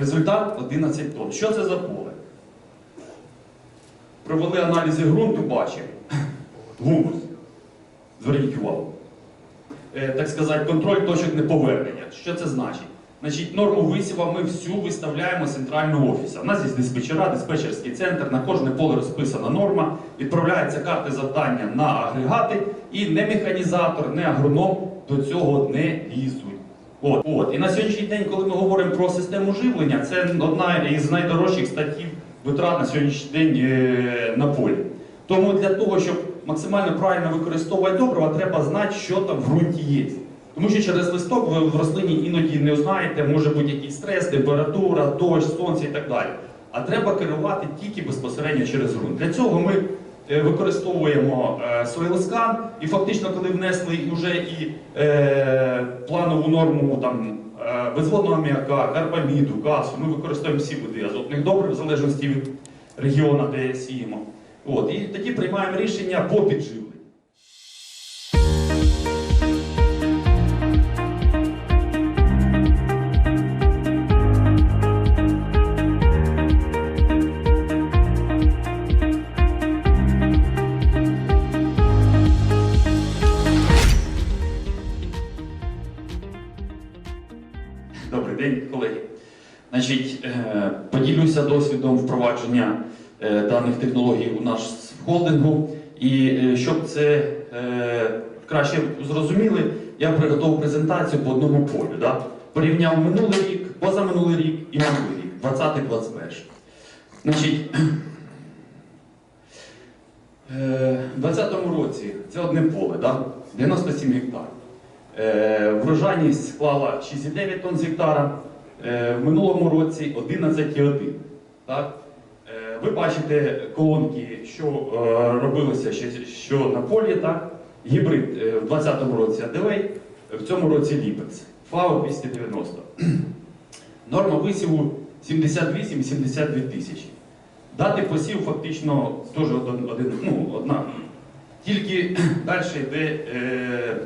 Результат 11 тонн. Що це за поле? Провели аналізи ґрунту, бачимо. Гумус. Зверніть увагу. Е, так сказати, контроль точок неповернення. Що це значить? Значить, норму висіва ми всю виставляємо з центрального офісу. У нас є диспетчера, диспетчерський центр, на кожне поле розписана норма, відправляються карти завдання на агрегати, і не механізатор, не агроном до цього не лізуть. От, от. І на сьогоднішній день, коли ми говоримо про систему живлення, це одна із найдорожчих статтів витрат на сьогоднішній день е, на полі. Тому для того, щоб максимально правильно використовувати добрива, треба знати, що там в ґрунті є. Тому що через листок ви в рослині іноді не знаєте, може бути якийсь стрес, температура, дощ, сонце і так далі. А треба керувати тільки безпосередньо через ґрунт. Для цього ми використовуємо е, SoilScan і фактично, коли внесли вже і е, планову норму е, безводного аміака, карбаміду, касу, ми використовуємо всі види азотних добрив в залежності від регіону, де сіємо. І тоді приймаємо рішення по підживленню. Впровадження е, даних технологій у наш холдингу. І е, щоб це е, краще зрозуміли, я приготував презентацію по одному полю. Да? Порівняв минулий рік, позаминулий рік і минулий рік, 20-21. Значить, в 2020 році це одне поле, да? 97 гектар. Врожайність склала 6,9 тонн з гектара, в минулому році 11,1. Ви бачите колонки, що е, робилося ще що на полі. Так? Гібрид е, в 2020 році Аделей, в цьому році Ліпекс. ФАО 290. Норма висіву 78-72 тисячі. Дати посів фактично теж один, один, ну, одна. Тільки далі йде е,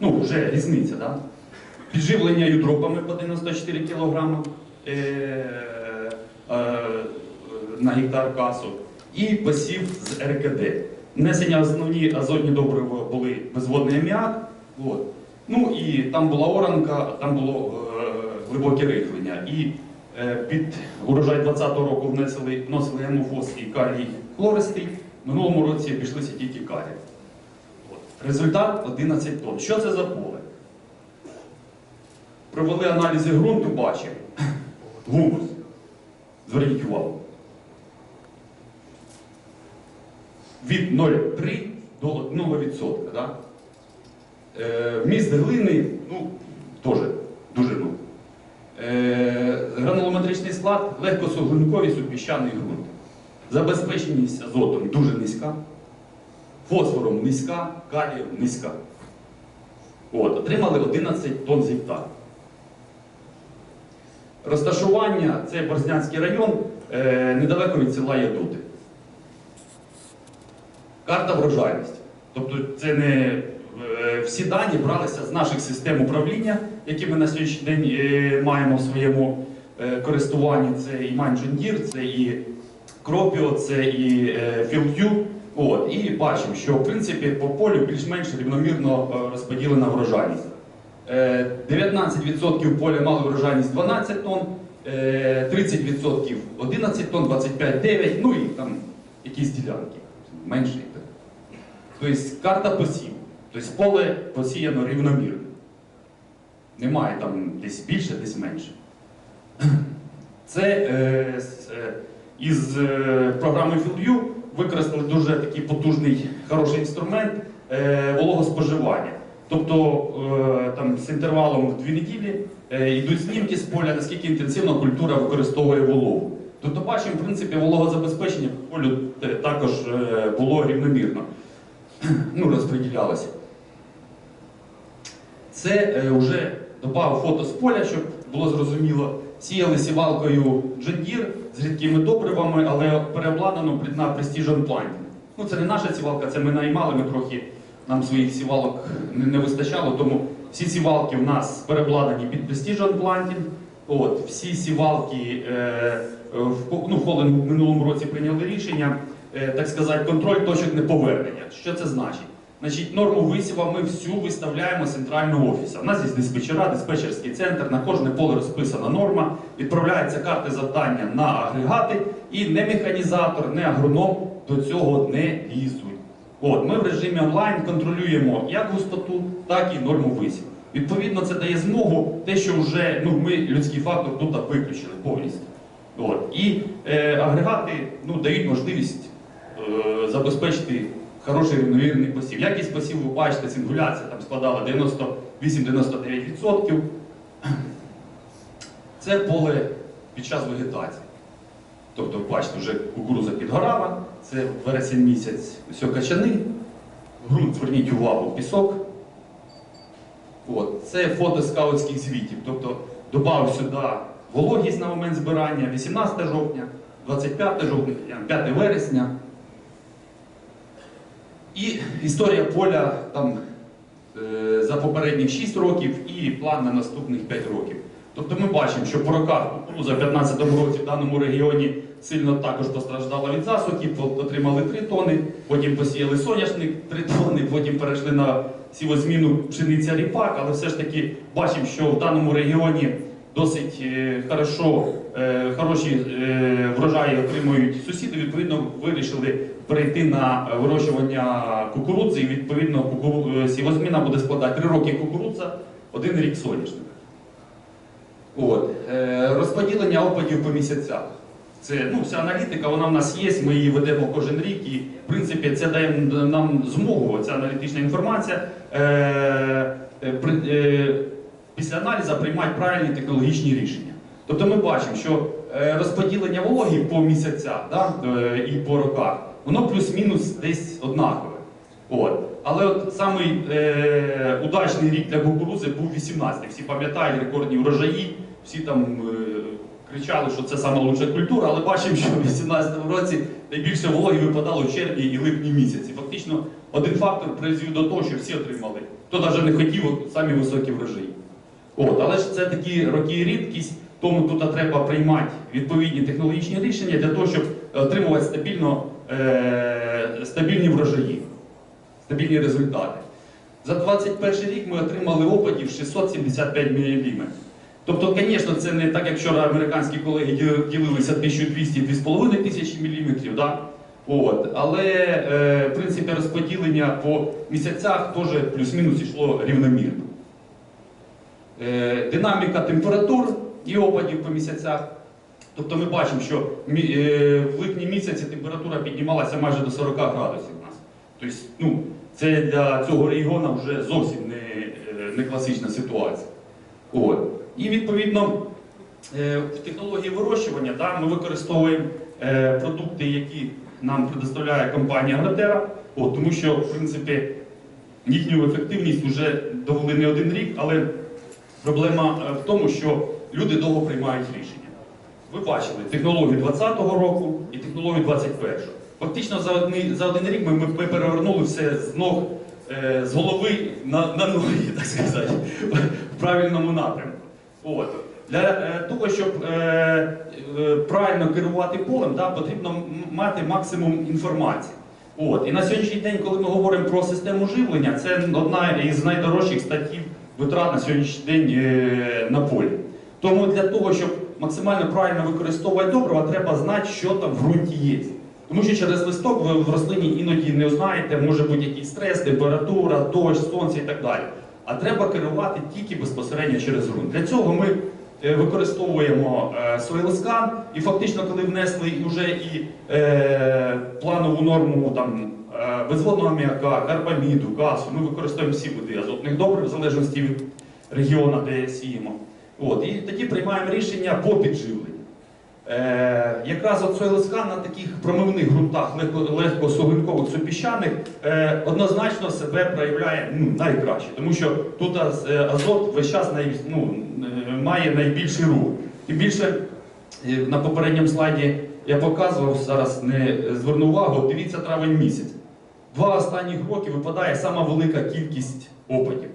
ну, вже різниця, да? підживлення юдропами по 94 кг е, на гектар касу і посів з РКД. Внесення основні азотні добрива були безводний аміак. От. Ну і там була оранка, там було е, глибоке рихлення. І е, під урожай 2020 року внесли, вносили гемофос і калій хлористий. В минулому році пішлися тільки калій. Результат 11 тонн. Що це за поле? Провели аналізи ґрунту, бачимо. Гумус. Зверніть увагу. Від 0,3 до 1%. Да? Е, вміст глини, ну, теж дуже ну. Е, гранулометричний склад, легкосуглинковий субпіщаний ґрунт. Забезпеченість азотом дуже низька, фосфором низька, калієм низька. От, отримали 11 тонн з. Розташування це Борзнянський район, е, недалеко від села Ядути. Карта врожайності. Тобто це не е, всі дані бралися з наших систем управління, які ми на сьогоднішній день е, маємо в своєму е, користуванні. Це і Манджундір, це і Кропіо, це і FieldView. От, і бачимо, що в принципі по полю більш-менш рівномірно розподілена врожайність. Е, 19% поля мало врожайність 12 тонн, е, 30% 11 тонн, 25 9, ну і там якісь ділянки менше. Тобто карта посів. Тобто поле посіяно рівномірно. Немає там десь більше, десь менше. Це е, е, із е, програми FieldView використали дуже такий потужний, хороший інструмент е, вологоспоживання. Тобто е, там, з інтервалом в дві неділі е, йдуть знімки з поля, наскільки інтенсивно культура використовує вологу. Тобто бачимо, в принципі, вологозабезпечення по полю е, також е, було рівномірно ну, розподілялося. Це е, вже додав фото з поля, щоб було зрозуміло. Сіяли сівалкою джендір з рідкими добривами, але переобладнано на Precision Planting. Ну, це не наша сівалка, це ми наймали, ми трохи нам своїх сівалок не, не вистачало, тому всі сівалки у нас переобладнані під Precision Planting. От, всі сівалки е, в, ну, в в минулому році прийняли рішення, е, так сказати, контроль точок неповернення. Що це значить? Значить, норму висіва ми всю виставляємо з центрального офісу. У нас є диспетчера, диспетчерський центр, на кожне поле розписана норма, відправляються карти завдання на агрегати, і не механізатор, не агроном до цього не лізуть. От, ми в режимі онлайн контролюємо як густоту, так і норму висіву. Відповідно, це дає змогу те, що вже ну, ми людський фактор тут виключили повністю. От. І е, агрегати ну, дають можливість е, забезпечити хороший рівновірний посів. Якість посіву, ви бачите, сингуляція там складала 98-99%. Це поле під час вегетації. Тобто, бачите, вже кукуруза підгорала, це вересень місяць, все качани, ґрунт, зверніть увагу, пісок. От. Це фото скаутських звітів. Тобто додав сюди вологість на момент збирання 18 жовтня, 25 жовтня, 5 вересня. І історія поля там, е, за попередніх 6 років і план на наступних 5 років. Тобто ми бачимо, що по роках кукуруза в 2015 році в даному регіоні сильно також постраждала від засухи, по- отримали 3 тони, потім посіяли соняшник 3 тони, потім перейшли на сівозміну пшениця ріпак, але все ж таки бачимо, що в даному регіоні досить е, хорошо, е, хороші врожаї отримують сусіди. Відповідно, вирішили перейти на вирощування кукурудзи, і відповідно кукуру- е, сівозміна буде складати 3 роки кукурудза, один рік соняшника. От. Е, розподілення опадів по місяцях. Це ну, вся аналітика, вона в нас є, ми її ведемо кожен рік, і в принципі це дає нам змогу, ця аналітична інформація. Е, після аналізу приймати правильні технологічні рішення. Тобто ми бачимо, що розподілення вологи по місяцях да, і по роках, воно плюс-мінус десь однакове. От. Але от самий е, удачний рік для кукурудзи був 18-й. Всі пам'ятають рекордні врожаї, всі там е, кричали, що це лучша культура, але бачимо, що в 18-му році найбільше вологи випадало в червні і липні місяці. Фактично, один фактор призвів до того, що всі отримали. Хто навіть не хотів от, самі високі врожаї. От, але ж це такі роки рідкість, тому тут треба приймати відповідні технологічні рішення для того, щоб отримувати стабільно, е, стабільні врожаї, стабільні результати. За 21 рік ми отримали опадів 675 мм. Тобто, звісно, це не так, як вчора американські колеги ділилися 1200-2500 тисячі міліметрів. Да? От. Але е, в принципі розподілення по місяцях теж плюс-мінус йшло рівномірно. Е, динаміка температур і опадів по місяцях. Тобто ми бачимо, що е, в липні місяці температура піднімалася майже до 40 градусів у нас. Тобто, ну, це для цього регіону вже зовсім не, е, не класична ситуація. От. І відповідно е, в технології вирощування да, ми використовуємо продукти, які нам предоставляє компанія Агротера, от, тому що в принципі їхню ефективність вже довели не один рік, але проблема в тому, що люди довго приймають рішення. Ви бачили технологію 2020 року і технологію 2021. Фактично за один, за один рік ми, ми, перевернули все з ног, е, з голови на, на ноги, так сказати, в правильному напрямку. От. Для е, того, щоб е, е, правильно керувати полем, да, потрібно мати максимум інформації. От. І на сьогоднішній день, коли ми говоримо про систему живлення, це одна із найдорожчих статтів витрат на сьогоднішній день е, на полі. Тому для того, щоб максимально правильно використовувати добрива, треба знати, що там в ґрунті є. Тому що через листок ви в рослині іноді не знаєте, може бути якийсь стрес, температура, дощ, сонце і так далі. А треба керувати тільки безпосередньо через ґрунт. Для цього ми е, використовуємо е, SoilScan, і фактично, коли внесли вже і е, планову норму там, безводного аміака, карбаміду, газу, ми використовуємо всі види азотних добрив в залежності від регіону, де сіємо. От, і тоді приймаємо рішення по підживленню. Е, якраз от сойлеска на таких промивних ґрунтах легко, легкосуглинкових супіщаних е, однозначно себе проявляє ну, найкраще, тому що тут е, азот весь час най, ну, е, має найбільший рух. І більше е, на попередньому слайді я показував, зараз не зверну увагу, дивіться травень місяць. Два останніх роки випадає сама велика кількість опадів.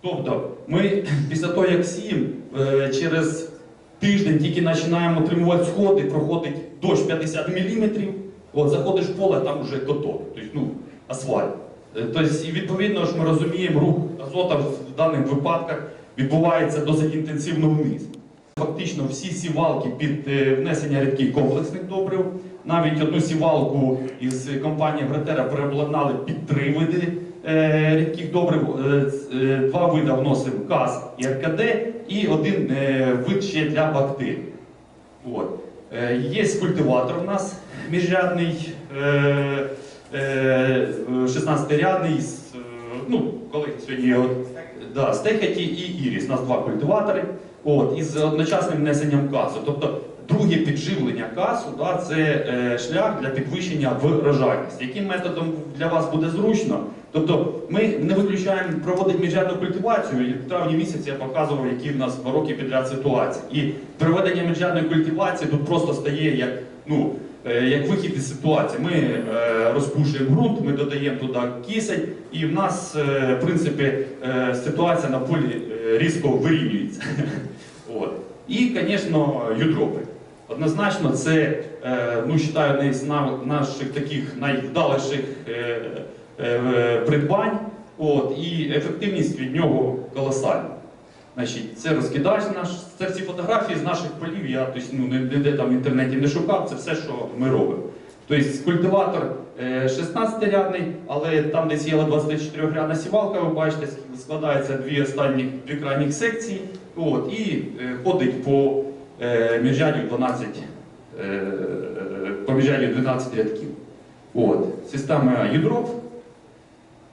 Тобто, ми після того, як сіємо, е, через тиждень тільки починаємо отримувати сходи, проходить дощ 50 мм, от, заходиш в поле, там вже каток, тобто, ну, асфальт. Е, Тобто, і відповідно ж ми розуміємо, рух азота в даних випадках відбувається досить інтенсивно вниз. Фактично всі сівалки під е, внесення рідких комплексних добрив. Навіть одну сівалку із компанії Гретера переобладнали під три види рідких добрив. Е, е, Два види вносимо КАС і РКД, і один е, вид ще для бактерій. От. Е, Є культиватор у нас міжрядний, е, е, 16-рядний, з, е, ну, коли сьогодні от, да, Стехеті і Іріс. У нас два культиватори. От, із одночасним внесенням касу. Тобто друге підживлення касу да, це е, шлях для підвищення врожайності. Яким методом для вас буде зручно? Тобто ми не виключаємо проводити міжрядну культивацію. І в травні місяці я показував, які в нас два роки підряд ситуації. І проведення міжрядної культивації тут просто стає як, ну, е, як вихід із ситуації. Ми е, розпушуємо ґрунт, ми додаємо туди кисень, і в нас, е, в принципі, ситуація на полі різко вирівнюється. От. І, звісно, юдропи. Однозначно, це, ну, вважаю, одне з наших таких найвдаліших придбань. От, і ефективність від нього колосальна. Значить, це розкидач наш. Це всі фотографії з наших полів. Я тобто, ну, ні- ніде там в інтернеті не шукав, це все, що ми робимо. Тобто культиватор е, 16-рядний, але там десь є 24-рядна сівалка, ви бачите, складається дві останні дві крайніх секції. От, і е, ходить по е, міжряді 12, е, по міжряді 12 рядків. От, система Юдроп.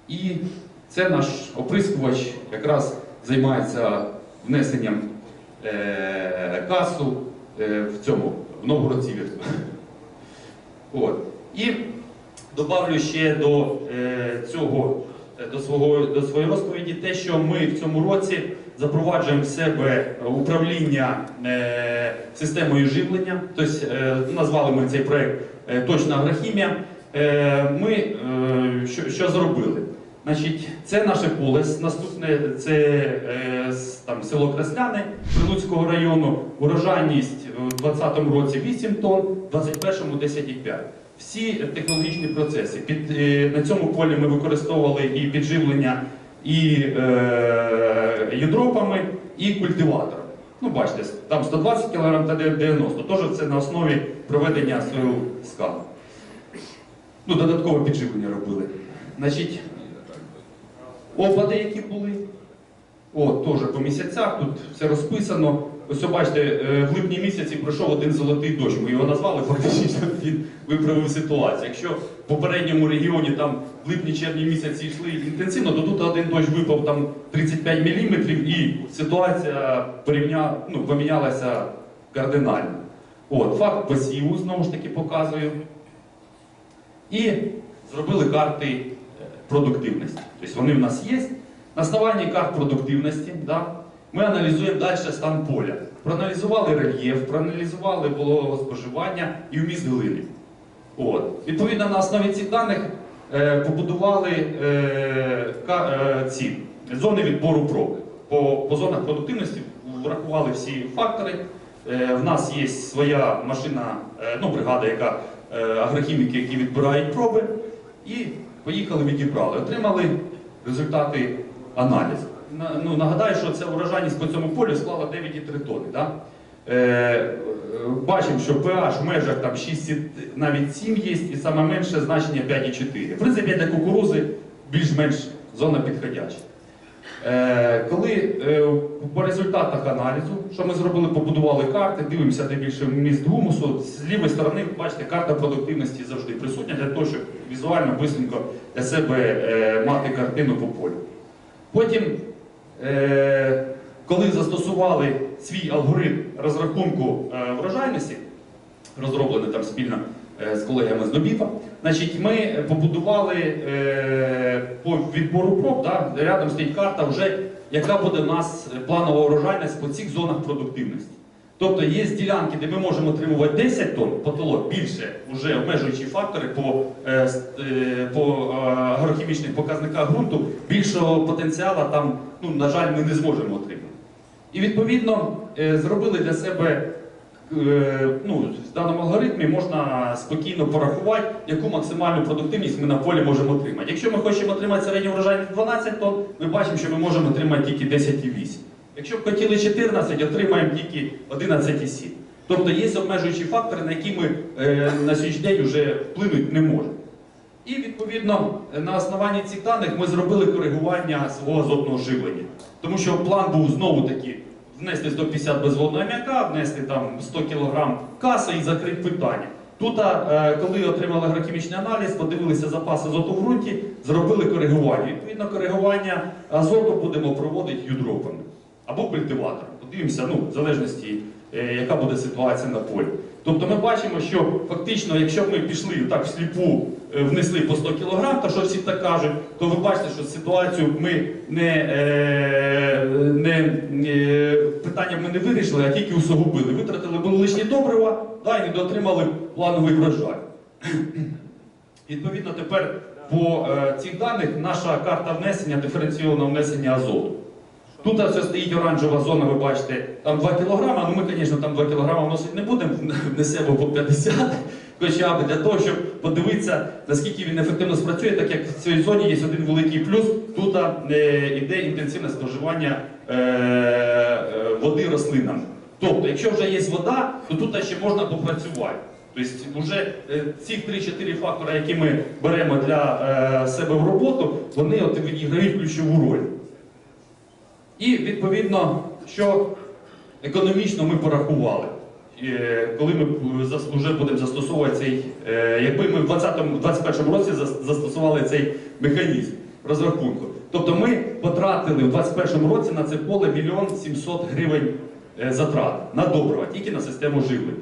І це наш оприскувач якраз займається внесенням е, касу е, в цьому, в Новгород-Сіверську. От. І добавлю ще до е, цього, е, до, свого, до своєї розповіді те, що ми в цьому році запроваджуємо в себе управління е, системою живлення. Тобто е, назвали ми цей проект е, Точна агрохімія. Е, ми е, що, що зробили? Значить, це наше поле. Наступне це е, там, село Красляне Прилуцького району. Урожайність у 2020 році 8 тонн, у 2021 10,5. Всі технологічні процеси. Під, е, на цьому полі ми використовували і підживлення, і е, ядропами, і культиватором. Ну, бачите, там 120 кг та 90 Тож це на основі проведення СО скану. Ну, додаткове підживлення робили. Значить, опади, які були. О, теж по місяцях, тут все розписано. Ось бачите, е, в липні місяці пройшов один золотий дощ. Ми його назвали, фактично він виправив ситуацію. Якщо в попередньому регіоні там в липні-червні місяці йшли інтенсивно, то тут один дощ випав там 35 мм і ситуація порівня... ну, помінялася кардинально. От, факт посіву знову ж таки показую. І зробили карти е, продуктивності. Тобто вони в нас є. На основанні карт продуктивності да, ми аналізуємо далі стан поля. Проаналізували рельєф, проаналізували вологого споживання і вміст глини. От. Відповідно, на основі цих даних е, побудували е, е, ці зони відбору проби. По, по зонах продуктивності врахували всі фактори. Е, в нас є своя машина, е, ну, бригада, яка е, агрохіміки, які відбирають проби, і поїхали, відібрали. Отримали результати аналізу. На- Ну, нагадаю, що ця урожайність по цьому полю склала 9,3 тонни. Да? Е, бачимо, що pH в межах там 6, навіть 7 є, і саме менше значення 5,4. В принципі, для кукурузи більш-менш зона підходяча. Е, коли е, по результатах аналізу, що ми зробили, побудували карти, дивимося, де більше вміст гумусу, з лівої сторони, бачите, карта продуктивності завжди присутня для того, щоб візуально швидко для себе е, мати картину по полю. Потім, е, коли застосували свій алгоритм розрахунку е, врожайності, розроблений там спільно е, з колегами з Добіфа, значить, ми побудували е, по відбору проб, да, рядом стоїть карта, вже яка буде у нас планова врожайність по цих зонах продуктивності. Тобто є ділянки, де ми можемо отримувати 10 тонн потолок більше, вже обмежуючі фактори по, е, е, по е, агрохімічних показниках ґрунту, більшого потенціалу там, ну, на жаль, ми не зможемо отримати. І відповідно зробили для себе ну, в даному алгоритмі можна спокійно порахувати, яку максимальну продуктивність ми на полі можемо отримати. Якщо ми хочемо отримати середню врожайність 12 тонн, ми бачимо, що ми можемо отримати тільки 10,8. Якщо б хотіли 14, отримаємо тільки 11,7. Тобто є обмежуючі фактори, на які ми е, на сьогоднішній день вже вплинути не можемо. І відповідно на основанні цих даних ми зробили коригування свого азотного живлення. Тому що план був знову таки внести 150 безводного м'яка, внести там 100 кг каси і закрити питання. Тут, е, коли отримали агрохімічний аналіз, подивилися запас азоту в ґрунті, зробили коригування. Відповідно, коригування азоту будемо проводити юдропами або культиватором. Подивимося, ну, в залежності, е, яка буде ситуація на полі. Тобто ми бачимо, що фактично, якщо б ми пішли так всліпу, е, внесли по 100 кг, то що всі так кажуть, то ви бачите, що ситуацію ми не, е, не е, питання ми не вирішили, а тільки усугубили. Витратили були лишні добрива, да, і не дотримали плановий врожай. Відповідно, тепер по цих даних наша карта внесення, диференційоване внесення азоту. Тут все стоїть оранжева зона, ви бачите, там 2 кг, ну ми, звісно, там 2 кг вносити не будемо, внесемо по 50, хоча б для того, щоб подивитися, наскільки він ефективно спрацює, так як в цій зоні є один великий плюс, тут е, йде інтенсивне споживання е, е, води рослинам. Тобто, якщо вже є вода, то тут ще можна попрацювати. Тобто, вже е, ці 3-4 фактори, які ми беремо для е, себе в роботу, вони відіграють ключову роль. І відповідно, що економічно ми порахували, Е, коли ми вже будемо застосовувати цей, е, якби ми в 2021 році застосували цей механізм розрахунку. Тобто ми потратили в 2021 році на це поле мільйон 700 гривень е, затрат на добрива, тільки на систему живлення.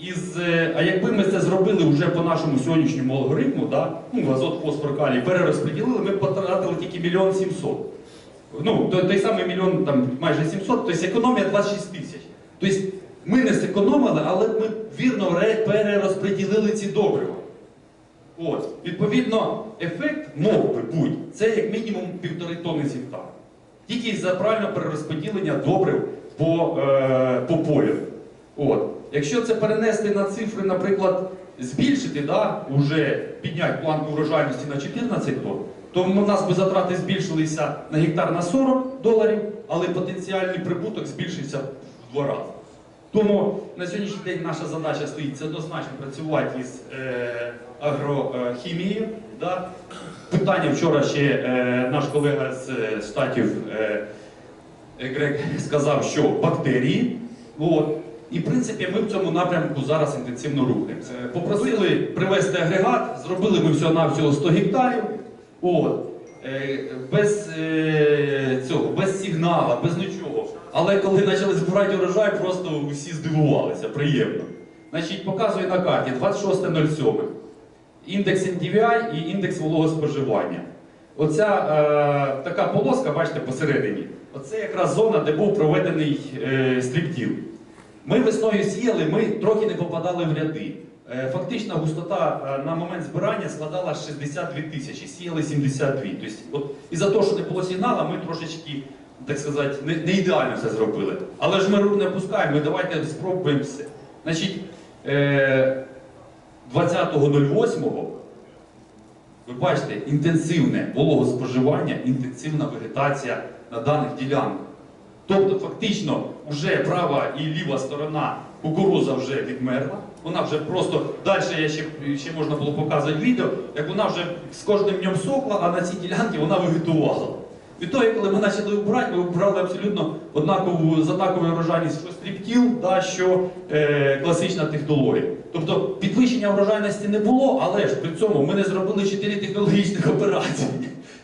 Із, е, а якби ми це зробили вже по нашому сьогоднішньому алгоритму, да, ну, азот, фосфор, калій, перерозподілили, ми потратили тільки мільйон 700. Ну, той, той самий мільйон, там майже 700, тобто економія 26 тисяч. Тобто ми не зекономили, але ми вірно ре- перерозподілили ці добрива. От. Відповідно, ефект мог би бути, це як мінімум півтори тонни з гектара. Тільки за правильне перерозподілення добрив по, е, по полю. От. Якщо це перенести на цифри, наприклад, збільшити, да, уже підняти планку врожайності на 14 тонн, то у нас би затрати збільшилися на гектар на 40 доларів, але потенціальний прибуток збільшився в два рази. Тому на сьогоднішній день наша задача стоїть це однозначно працювати із е, агрохімією. Да. Питання вчора ще е, наш колега з е, штатів е, Грек сказав, що бактерії. От. І в принципі ми в цьому напрямку зараз інтенсивно рухаємося. Е, Попросили привезти агрегат, зробили ми всього-навсього 100 гектарів. От. Е, Без е, цього, без сигнала, без нічого. Але коли почали збирати урожай, просто усі здивувалися, приємно. Значить, показую на карті 26.07. Індекс NDVI і індекс вологоспоживання. Оця е, така полоска, бачите, посередині. Оце якраз зона, де був проведений е, стріптіл. Ми весною сіяли, ми трохи не попадали в ряди. Е, Фактична густота е, на момент збирання складала 62 тисячі, сіяли 72. Тобто, от, із-за того, що не було сигналу, ми трошечки, так сказати, не, не ідеально все зробили. Але ж ми рук не пускаємо, ми давайте спробуємо все. Значить, е, 20.08 ви бачите інтенсивне вологоспоживання, інтенсивна вегетація на даних ділянках. Тобто, фактично, вже права і ліва сторона кукуруза вже відмерла. Вона вже просто далі я ще, ще можна було показувати відео, як вона вже з кожним днем сохла, а на цій ділянці вона вегетувала. Від того, коли ми почали вбирати, ми вбирали абсолютно однакову з однаковою врожайністю, що стріптіл, да, що е, класична технологія. Тобто підвищення врожайності не було, але ж при цьому ми не зробили 4 технологічних операції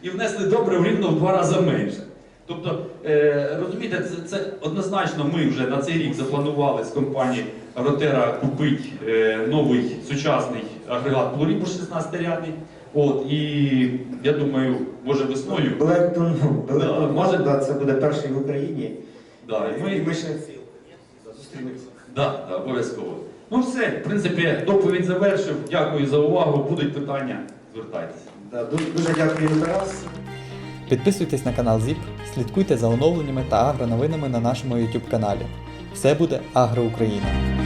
і внесли добре в рівно в два рази менше. Тобто, е, розумієте, це, це однозначно ми вже на цей рік запланували з компанії Ротера купити е, новий сучасний агрегат Плурібу 16-рядний. От, і я думаю, може весною. Блектон, Да, може- да, це буде перший в Україні. Да, і ми, І ми ще зустрінемося. да, да, обов'язково. Ну все, в принципі, доповідь завершив. Дякую за увагу. Будуть питання, звертайтеся. Да, дуже, дуже дякую, Тарас. Підписуйтесь на канал ЗІП, Слідкуйте за оновленнями та агроновинами на нашому YouTube каналі. Все буде Агро Україна!